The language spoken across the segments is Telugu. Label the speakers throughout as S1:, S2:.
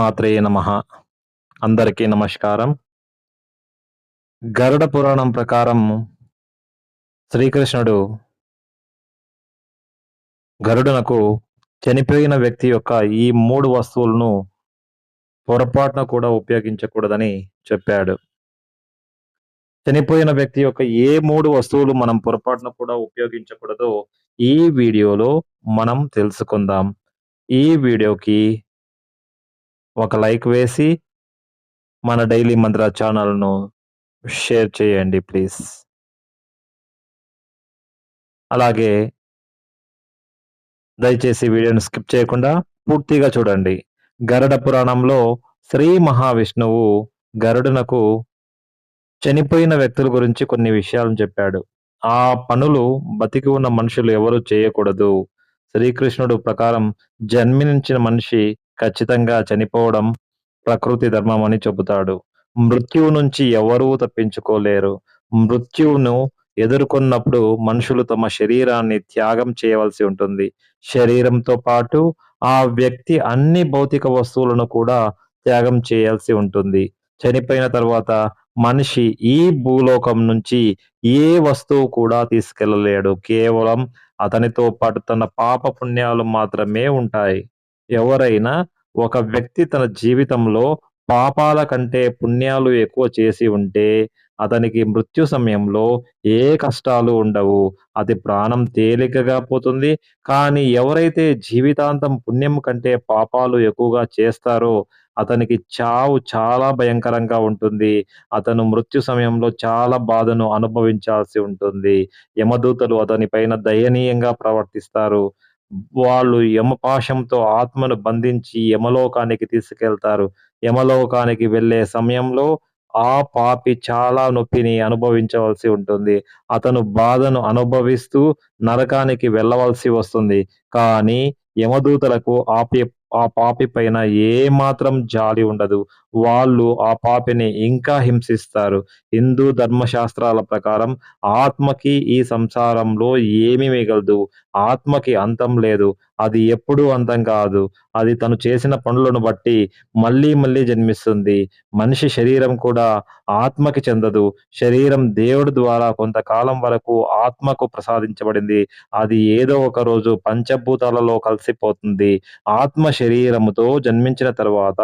S1: మాత్రే నమ. అందరికీ నమస్కారం. గరుడ పురాణం ప్రకారం శ్రీకృష్ణుడు గరుడునకు చనిపోయిన వ్యక్తి యొక్క ఈ మూడు వస్తువులను పొరపాటున కూడా ఉపయోగించకూడదని చెప్పాడు. చనిపోయిన వ్యక్తి యొక్క ఏ మూడు వస్తువులు మనం పొరపాటున కూడా ఉపయోగించకూడదో ఈ వీడియోలో మనం తెలుసుకుందాం. ఈ వీడియోకి ఒక లైక్ వేసి మన డైలీ మంత్ర ఛానల్ను షేర్ చేయండి ప్లీజ్. అలాగే దయచేసి వీడియోను స్కిప్ చేయకుండా పూర్తిగా చూడండి. గరుడ పురాణంలో శ్రీ మహావిష్ణువు గరుడునకు చనిపోయిన వ్యక్తుల గురించి కొన్ని విషయాలను చెప్పాడు. ఆ పనులు బతికి ఉన్న మనుషులు ఎవరు చేయకూడదు. శ్రీకృష్ణుడు ప్రకారం జన్మించిన మనిషి ఖచ్చితంగా చనిపోవడం ప్రకృతి ధర్మం అని చెబుతాడు. మృత్యువు నుంచి ఎవరూ తప్పించుకోలేరు. మృత్యువును ఎదుర్కొన్నప్పుడు మనుషులు తమ శరీరాన్ని త్యాగం చేయవలసి ఉంటుంది. శరీరంతో పాటు ఆ వ్యక్తి అన్ని భౌతిక వస్తువులను కూడా త్యాగం చేయాల్సి ఉంటుంది. చనిపోయిన తర్వాత మనిషి ఈ భూలోకం నుంచి ఏ వస్తువు కూడా తీసుకెళ్ళలేడు. కేవలం అతనితో పాటు తన పాప పుణ్యాలు మాత్రమే ఉంటాయి. ఎవరైనా ఒక వ్యక్తి తన జీవితంలో పాపాల కంటే పుణ్యాలు ఎక్కువ చేసి ఉంటే అతనికి మృత్యు సమయంలో ఏ కష్టాలు ఉండవు. అది ప్రాణం తేలికగా పోతుంది. కానీ ఎవరైతే జీవితాంతం పుణ్యం కంటే పాపాలు ఎక్కువగా చేస్తారో అతనికి చావు చాలా భయంకరంగా ఉంటుంది. అతను మృత్యు సమయంలో చాలా బాధను అనుభవించాల్సి ఉంటుంది. యమదూతలు అతని పైన దయనీయంగా ప్రవర్తిస్తారు. వాళ్ళు యమపాశంతో ఆత్మను బంధించి యమలోకానికి తీసుకెళ్తారు. యమలోకానికి వెళ్ళే సమయంలో ఆ పాపి చాలా నొప్పిని అనుభవించవలసి ఉంటుంది. అతను బాధను అనుభవిస్తూ నరకానికి వెళ్ళవలసి వస్తుంది. కానీ యమదూతలకు ఆప్య ఆ పాపి పైన ఏ మాత్రం జాలి ఉండదు. వాళ్ళు ఆ పాపిని ఇంకా హింసిస్తారు. హిందూ ధర్మశాస్త్రాల ప్రకారం ఆత్మకి ఈ సంసారంలో ఏమి మిగలదు. ఆత్మకి అంతం లేదు. అది ఎప్పుడూ అంతం కాదు. అది తను చేసిన పనులను బట్టి మళ్ళీ మళ్ళీ జన్మిస్తుంది. మనిషి శరీరం కూడా ఆత్మకి చెందదు. శరీరం దేవుడి ద్వారా కొంతకాలం వరకు ఆత్మకు ప్రసాదించబడింది. అది ఏదో ఒక రోజు పంచభూతాలలో కలిసిపోతుంది. ఆత్మ శరీరముతో జన్మించిన తర్వాత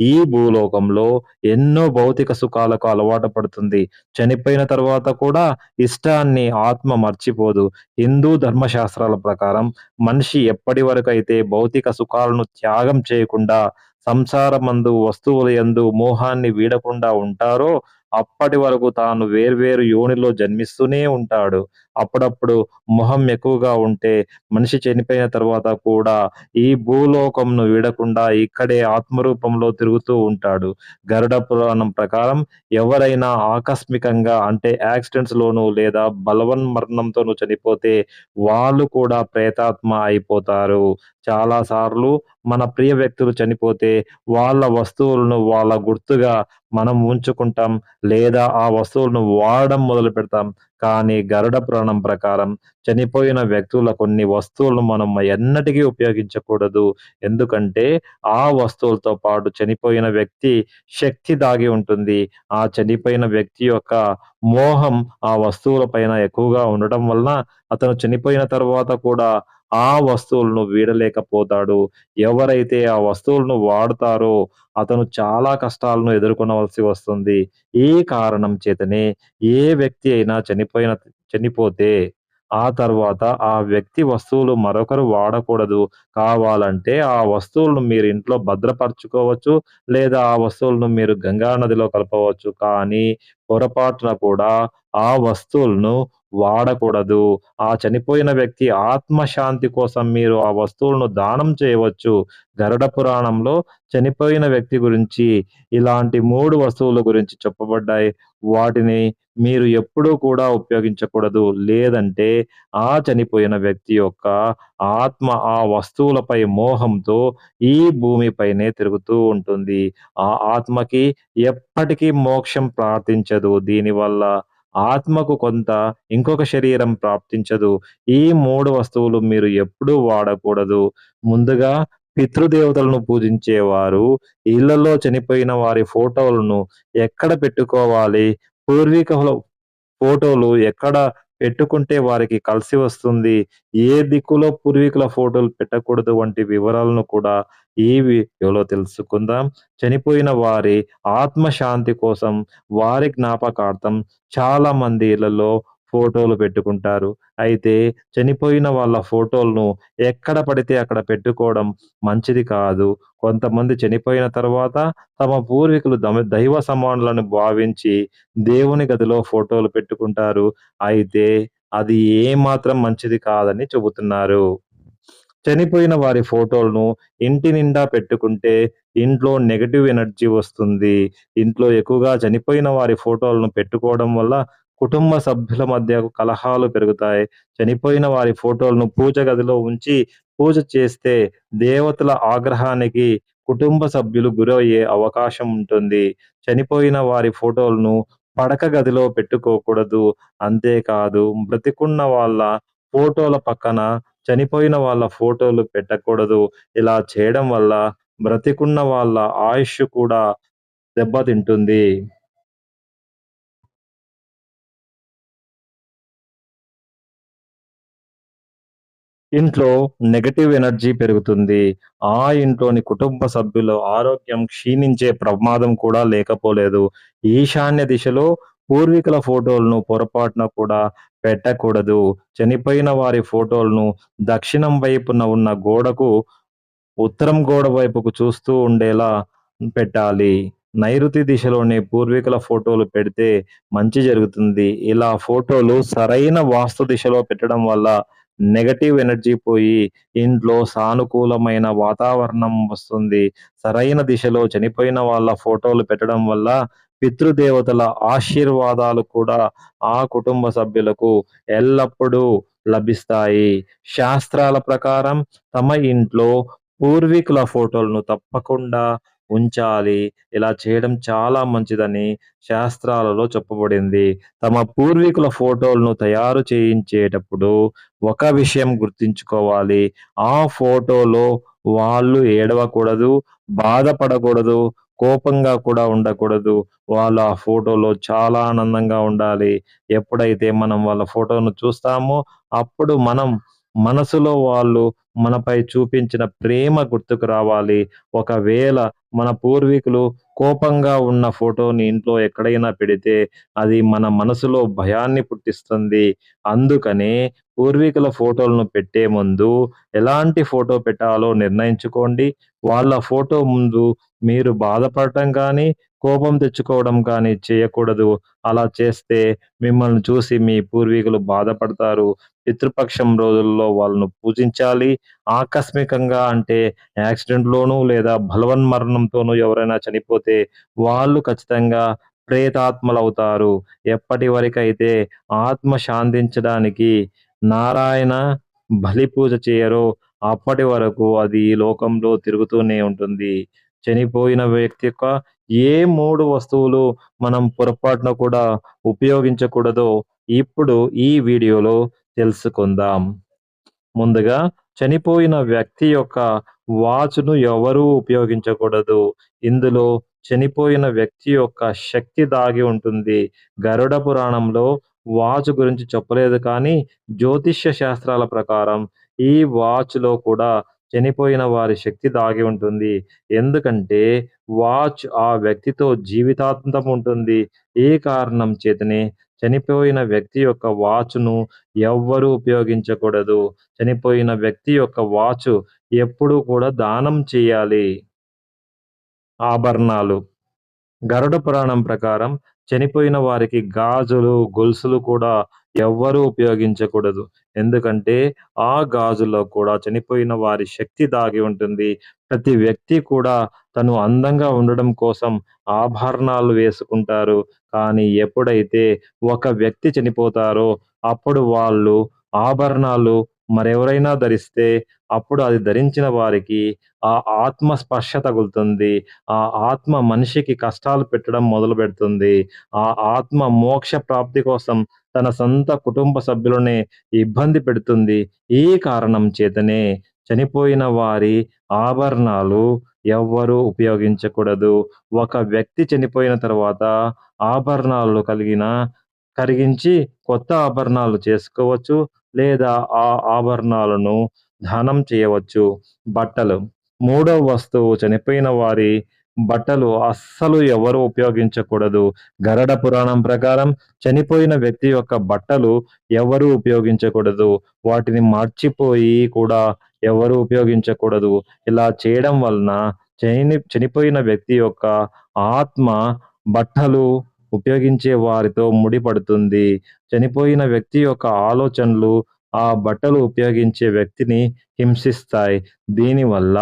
S1: ఈ భూలోకంలో ఎన్నో భౌతిక సుఖాలకు అలవాటు పడుతుంది. చనిపోయిన తర్వాత కూడా ఇష్టాన్ని ఆత్మ మర్చిపోదు. హిందూ ధర్మశాస్త్రాల ప్రకారం మనిషి ఎప్పటి వరకు అయితే భౌతిక సుఖాలను త్యాగం చేయకుండా సంసారమందు వస్తువుల యందు మోహాన్ని వీడకుండా ఉంటారో అప్పటి వరకు తాను వేర్వేరు యోనిలో జన్మిస్తూనే ఉంటాడు. అప్పుడప్పుడు మొహం ఎక్కువగా ఉంటే మనిషి చనిపోయిన తర్వాత కూడా ఈ భూలోకంను వీడకుండా ఇక్కడే ఆత్మరూపంలో తిరుగుతూ ఉంటాడు. గరుడ పురాణం ప్రకారం ఎవరైనా ఆకస్మికంగా అంటే యాక్సిడెంట్స్ లోను లేదా బలవన్ మరణంతోనూ చనిపోతే వాళ్ళు కూడా ప్రేతాత్మ అయిపోతారు. చాలా సార్లు మన ప్రియ వ్యక్తులు చనిపోతే వాళ్ళ వస్తువులను వాళ్ళ గుర్తుగా మనం ఉంచుకుంటాం లేదా ఆ వస్తువులను వాడడం మొదలు పెడతాం కానీ గరుడ పురాణం ప్రకారం చనిపోయిన వ్యక్తుల కొన్ని వస్తువులను మనం ఎన్నటికీ ఉపయోగించకూడదు. ఎందుకంటే ఆ వస్తువులతో పాటు చనిపోయిన వ్యక్తి శక్తి దాగి ఉంటుంది. ఆ చనిపోయిన వ్యక్తి యొక్క మోహం ఆ వస్తువుల పైన ఎక్కువగా ఉండటం వలన అతను చనిపోయిన తర్వాత కూడా ఆ వస్తువులను వీడలేకపోతాడు. ఎవరైతే ఆ వస్తువులను వాడతారో అతను చాలా కష్టాలను ఎదుర్కొనవలసి వస్తుంది. ఈ కారణం చేతనే ఏ వ్యక్తి అయినా చనిపోయిన చనిపోతే ఆ తర్వాత ఆ వ్యక్తి వస్తువులు మరొకరు వాడకూడదు. కావాలంటే ఆ వస్తువులను మీరు ఇంట్లో భద్రపరచుకోవచ్చు లేదా ఆ వస్తువులను మీరు గంగా నదిలో కలపవచ్చు. కానీ పొరపాటున కూడా ఆ వస్తువులను వాడకూడదు. ఆ చనిపోయిన వ్యక్తి ఆత్మశాంతి కోసం మీరు ఆ వస్తువులను దానం చేయవచ్చు. గరుడ పురాణంలో చనిపోయిన వ్యక్తి గురించి ఇలాంటి మూడు వస్తువుల గురించి చెప్పబడ్డాయి. వాటిని మీరు ఎప్పుడూ కూడా ఉపయోగించకూడదు. లేదంటే ఆ చనిపోయిన వ్యక్తి యొక్క ఆత్మ ఆ వస్తువులపై మోహంతో ఈ భూమిపైనే తిరుగుతూ ఉంటుంది. ఆ ఆత్మకి ఎప్పటికీ మోక్షం ప్రార్థించదు. దీనివల్ల ఆత్మకు కొంత ఇంకొక శరీరం ప్రాప్తించదు ఈ మూడు వస్తువులు మీరు ఎప్పుడూ వాడకూడదు ముందుగా పితృదేవతలను పూజించేవారు ఇళ్ళలో చనిపోయిన వారి ఫోటోలను ఎక్కడ పెట్టుకోవాలి? పూర్వీకుల ఫోటోలు ఎక్కడ పెట్టుకుంటే వారికి కలిసి వస్తుంది? ఏ దిక్కులో పూర్వీకుల ఫోటోలు పెట్టకూడదు వంటి వివరాలను కూడా ఈ వీడియోలో తెలుసుకుందాం. చనిపోయిన వారి ఆత్మశాంతి కోసం, వారి జ్ఞాపకార్థం చాలామంది ఇళ్ళలో ఫోటోలు పెట్టుకుంటారు. అయితే చనిపోయిన వాళ్ళ ఫోటోలను ఎక్కడ పడితే అక్కడ పెట్టుకోవడం మంచిది కాదు. కొంతమంది చనిపోయిన తర్వాత తమ పూర్వీకులు దైవ సమానులను భావించి దేవుని గదిలో ఫోటోలు పెట్టుకుంటారు. అయితే అది ఏమాత్రం మంచిది కాదని చెబుతున్నారు. చనిపోయిన వారి ఫోటోలను ఇంటి నిండా పెట్టుకుంటే ఇంట్లో నెగటివ్ ఎనర్జీ వస్తుంది. ఇంట్లో ఎక్కువగా చనిపోయిన వారి ఫోటోలను పెట్టుకోవడం వల్ల కుటుంబ సభ్యుల మధ్య కలహాలు పెరుగుతాయి. చనిపోయిన వారి ఫోటోలను పూజ గదిలో ఉంచి పూజ చేస్తే దేవతల ఆగ్రహానికి కుటుంబ సభ్యులు గురయ్యే అవకాశం ఉంటుంది. చనిపోయిన వారి ఫోటోలను పడక గదిలో పెట్టుకోకూడదు. అంతేకాదు బ్రతికున్న వాళ్ళ ఫోటోల పక్కన చనిపోయిన వాళ్ళ ఫోటోలు పెట్టకూడదు. ఇలా చేయడం వల్ల బ్రతికున్న వాళ్ళ ఆయుష్ కూడా దెబ్బతింటుంది. ఇంట్లో నెగటివ్ ఎనర్జీ పెరుగుతుంది. ఆ ఇంట్లోని కుటుంబ సభ్యుల ఆరోగ్యం క్షీణించే ప్రమాదం కూడా లేకపోలేదు. ఈశాన్య దిశలో పూర్వీకుల ఫోటోలను పొరపాటున కూడా పెట్టకూడదు. చనిపోయిన వారి ఫోటోలను దక్షిణం వైపున ఉన్న గోడకు, ఉత్తరం గోడ వైపుకు చూస్తూ ఉండేలా పెట్టాలి. నైరుతి దిశలోనే పూర్వీకుల ఫోటోలు పెడితే మంచి జరుగుతుంది. ఇలా ఫోటోలు సరైన వాస్తు దిశలో పెట్టడం వల్ల నెగటివ్ ఎనర్జీ పోయి ఇంట్లో సానుకూలమైన వాతావరణం వస్తుంది. సరైన దిశలో చనిపోయిన వాళ్ళ ఫోటోలు పెట్టడం వల్ల పితృదేవతల ఆశీర్వాదాలు కూడా ఆ కుటుంబ సభ్యులకు ఎల్లప్పుడూ లభిస్తాయి. శాస్త్రాల ప్రకారం తమ ఇంట్లో పూర్వీకుల ఫోటోలను తప్పకుండా ఉంచాలి. ఇలా చేయడం చాలా మంచిదని శాస్త్రాలలో చెప్పబడింది. తమ పూర్వీకుల ఫోటోలను తయారు చేయించేటప్పుడు ఒక విషయం గుర్తుంచుకోవాలి. ఆ ఫోటోలో వాళ్ళు ఏడవకూడదు, బాధపడకూడదు, కోపంగా కూడా ఉండకూడదు. వాళ్ళు ఆ ఫోటోలో చాలా ఆనందంగా ఉండాలి. ఎప్పుడైతే మనం వాళ్ళ ఫోటోను చూస్తామో అప్పుడు మనం మనసులో వాళ్ళు మనపై చూపించిన ప్రేమ గుర్తుకు రావాలి. ఒకవేళ మన పూర్వీకులు కోపంగా ఉన్న ఫోటోని ఇంట్లో ఎక్కడైనా పెడితే అది మన మనసులో భయాన్ని పుట్టిస్తుంది. అందుకనే పూర్వీకుల ఫోటోలను పెట్టే ముందు ఎలాంటి ఫోటో పెట్టాలో నిర్ణయించుకోండి. వాళ్ళ ఫోటో ముందు మీరు బాధపడటం కానీ కోపం తెచ్చుకోవడం కానీ చేయకూడదు. అలా చేస్తే మిమ్మల్ని చూసి మీ పూర్వీకులు బాధపడతారు. పితృపక్షం రోజుల్లో వాళ్ళను పూజించాలి. ఆకస్మికంగా అంటే యాక్సిడెంట్‌లోనూ లేదా బలవన్మరణంతోనూ ఎవరైనా చనిపోతే వాళ్ళు ఖచ్చితంగా ప్రేతాత్మలవుతారు. ఎప్పటివరకైతే ఆత్మ శాంతించడానికి నారాయణ బలి పూజ చేయరో అప్పటి వరకు అది ఈ లోకంలో తిరుగుతూనే ఉంటుంది. చనిపోయిన వ్యక్తి యొక్క ఏ మూడు వస్తువులు మనం పొరపాటున కూడా ఉపయోగించకూడదో ఇప్పుడు ఈ వీడియోలో తెలుసుకుందాం. ముందుగా చనిపోయిన వ్యక్తి యొక్క వాచ్‌ను ఎవరూ ఉపయోగించకూడదు. ఇందులో చనిపోయిన వ్యక్తి యొక్క శక్తి దాగి ఉంటుంది. గరుడ పురాణంలో వాచ్ గురించి చెప్పలేదు కానీ జ్యోతిష్య శాస్త్రాల ప్రకారం ఈ వాచ్‌లో కూడా చనిపోయిన వారి శక్తి దాగి ఉంటుంది. ఎందుకంటే వాచ్ ఆ వ్యక్తితో జీవితాంతం ఉంటుంది. ఈ కారణం చేతనే చనిపోయిన వ్యక్తి యొక్క వాచ్‌ను ఎవ్వరూ ఉపయోగించకూడదు. చనిపోయిన వ్యక్తి యొక్క వాచ్ ఎప్పుడూ కూడా దానం చేయాలి. ఆభరణాలు గరుడ పురాణం ప్రకారం చనిపోయిన వారికి గాజులు, గొలుసులు కూడా ఎవ్వరూ ఉపయోగించకూడదు. ఎందుకంటే ఆ గాజులో కూడా చనిపోయిన వారి శక్తి దాగి ఉంటుంది. ప్రతి వ్యక్తి కూడా తను అందంగా ఉండడం కోసం ఆభరణాలు వేసుకుంటారు. కానీ ఎప్పుడైతే ఒక వ్యక్తి చనిపోతారో అప్పుడు వాళ్ళు ఆభరణాలు మరెవరైనా ధరిస్తే అప్పుడు అది ధరించిన వారికి ఆ ఆత్మ స్పర్శ తగులుతుంది. ఆ ఆత్మ మనిషికి కష్టాలు పెట్టడం మొదలు పెడుతుంది ఆ ఆత్మ మోక్ష ప్రాప్తి కోసం తన సొంత కుటుంబ సభ్యులనే ఇబ్బంది పెడుతుంది. ఈ కారణం చేతనే చనిపోయిన వారి ఆభరణాలు ఎవ్వరూ ఉపయోగించకూడదు. ఒక వ్యక్తి చనిపోయిన తర్వాత ఆభరణాలు కలిగిన కరిగించి కొత్త ఆభరణాలు చేసుకోవచ్చు. లేదా ఆ ఆభరణాలను దానం చేయవచ్చు. బట్టలు మూడవ వస్తువు చనిపోయిన వారి బట్టలు అస్సలు ఎవరు ఉపయోగించకూడదు. గరడ పురాణం ప్రకారం చనిపోయిన వ్యక్తి యొక్క బట్టలు ఎవరు ఉపయోగించకూడదు. వాటిని మర్చిపోయి కూడా ఎవరు ఉపయోగించకూడదు. ఇలా చేయడం వలన చని చనిపోయిన వ్యక్తి యొక్క ఆత్మ బట్టలు ఉపయోగించే వారితో ముడిపడుతుంది. చనిపోయిన వ్యక్తి యొక్క ఆలోచనలు ఆ బట్టలు ఉపయోగించే వ్యక్తిని హింసిస్తాయి. దీనివల్ల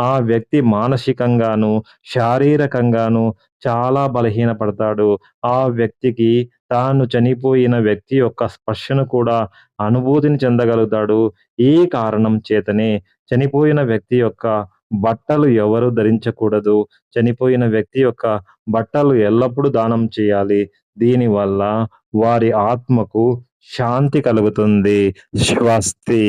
S1: ఆ వ్యక్తి మానసికంగాను, శారీరకంగాను చాలా బలహీనపడతాడు. ఆ వ్యక్తికి తాను చనిపోయిన వ్యక్తి యొక్క స్పర్శను కూడా అనుభూతిని చెందగలుగుతాడు. ఈ కారణం చేతనే చనిపోయిన వ్యక్తి యొక్క బట్టలు ఎవరు ధరించకూడదు. చనిపోయిన వ్యక్తి యొక్క బట్టలు ఎల్లప్పుడూ దానం చేయాలి. దీనివల్ల వారి ఆత్మకు శాంతి కలుగుతుంది. స్వస్తి.